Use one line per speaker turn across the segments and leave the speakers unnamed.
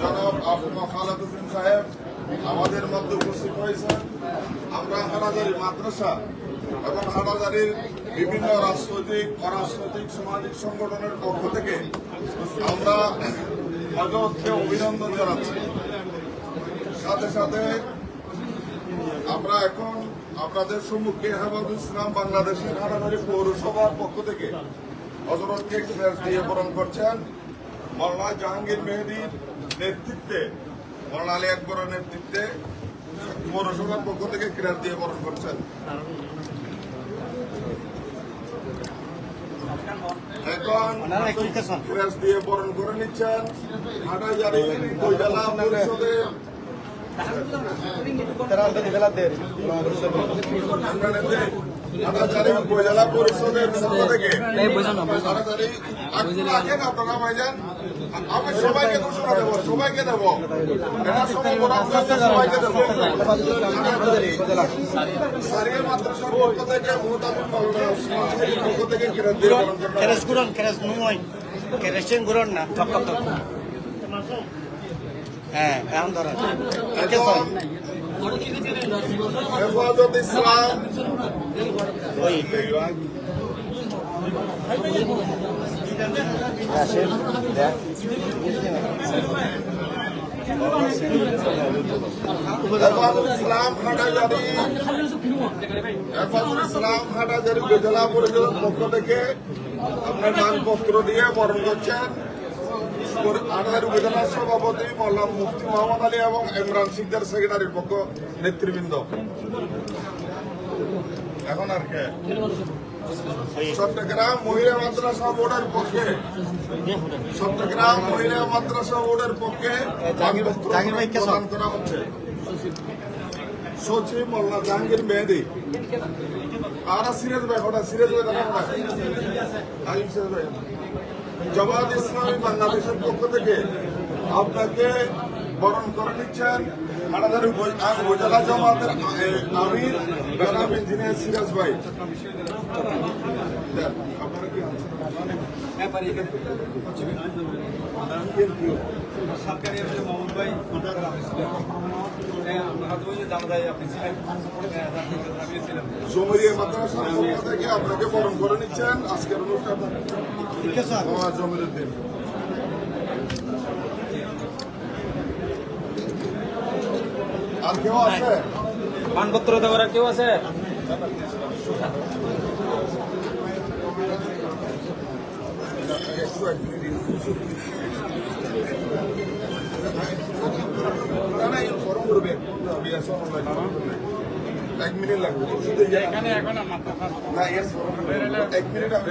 জনাব আফমা খালাদ হোসেন সাহেব আমাদের মধ্যে উপস্থিত হয়েছেন। আমরা হাটাজারি মাদ্রাসা এবং হাটাজারির বিভিন্ন রাজনৈতিক, অরাজনৈতিক, সামাজিক সংগঠনের পক্ষ থেকে আমরা হজরতকে অভিনন্দন জানাচ্ছি। সাথে সাথে আমরা এখন আপনাদের সম্মুখে হেফাজুল ইসলাম বাংলাদেশের হাটাজারি পৌরসভার পক্ষ থেকে। হজরতকে দিয়ে বরণ করছেন। মৌলানা জাহাঙ্গীর মেহেদির নেতৃত্বে মৌলানা আলী আকবরের নেতৃত্বে পৌরসভার পক্ষ থেকে ক্রেস দিয়ে বরণ করছেন। এখন দিয়ে বরণ করে নিচ্ছেন হাটাজারি উপজেলা পরিষদের হাটাজারি উপজেলা পরিষদের পক্ষ থেকে আপনারা ভাইজান আমি সবাইকে ঘোষণা দেবো সবাইকে দেবো। সবাইকে দেবো। সারিয়া মাদ্রাসার পক্ষ থেকে মোহতামিম পক্ষ থেকে
হ্যাঁ এখন ধরেন।
এখন হেফাজত ইসলাম। উপজেলা পরিষদের পক্ষ থেকে আপনার মানপত্র দিয়ে বরণ করছেন। হাটাজারি উপজেলার সভাপতি মোল্লাম মুফতি মোহাম্মদ আলী এবং ইমরান সিকদার সেক্রেটারির পক্ষ নেতৃবৃন্দ। এখন আর কে? চট্টগ্রাম মহিলা মাদ্রাসা বোর্ডের পক্ষে চট্টগ্রাম মহিলা মাদ্রাসা বোর্ডের পক্ষে প্রদান করা হচ্ছে। সচিব মোল্লা জাহাঙ্গীর মেহেদি। আর সিরাজ ভাই ওটা সিরাজ ভাই না। সিরাজ ভাই। জামাত ইসলামী বাংলাদেশের পক্ষ থেকে আপনাকে বরণ করে নিচ্ছেন হাটাজারি উপ- উপজেলা জামাতের আমির জনাব ইঞ্জিনিয়ার সিরাজ ভাই?
সরকারি মোহাম্মদ
থেকে আপনাকে বরণ করে নিচ্ছেন। আজকের অনুষ্ঠান আমার জমির আর কেউ আছে?
মানপত্র দেওয়ার আর কেউ আছে।
এক মিনিট লাগবে। শুধু না। এক মিনিট আমি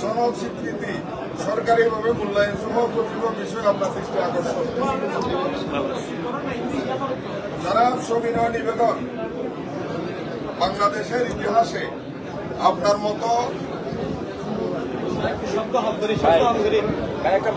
সনদ স্বীকৃতি সরকারিভাবে মূল্যায়ন সহ প্রতিভ বিষয় আপনার দৃষ্টি আকর্ষণ। যারা সবিনয় নিবেদন বাংলাদেশের ইতিহাসে আপনার মতো
একটা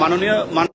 মাননীয় মান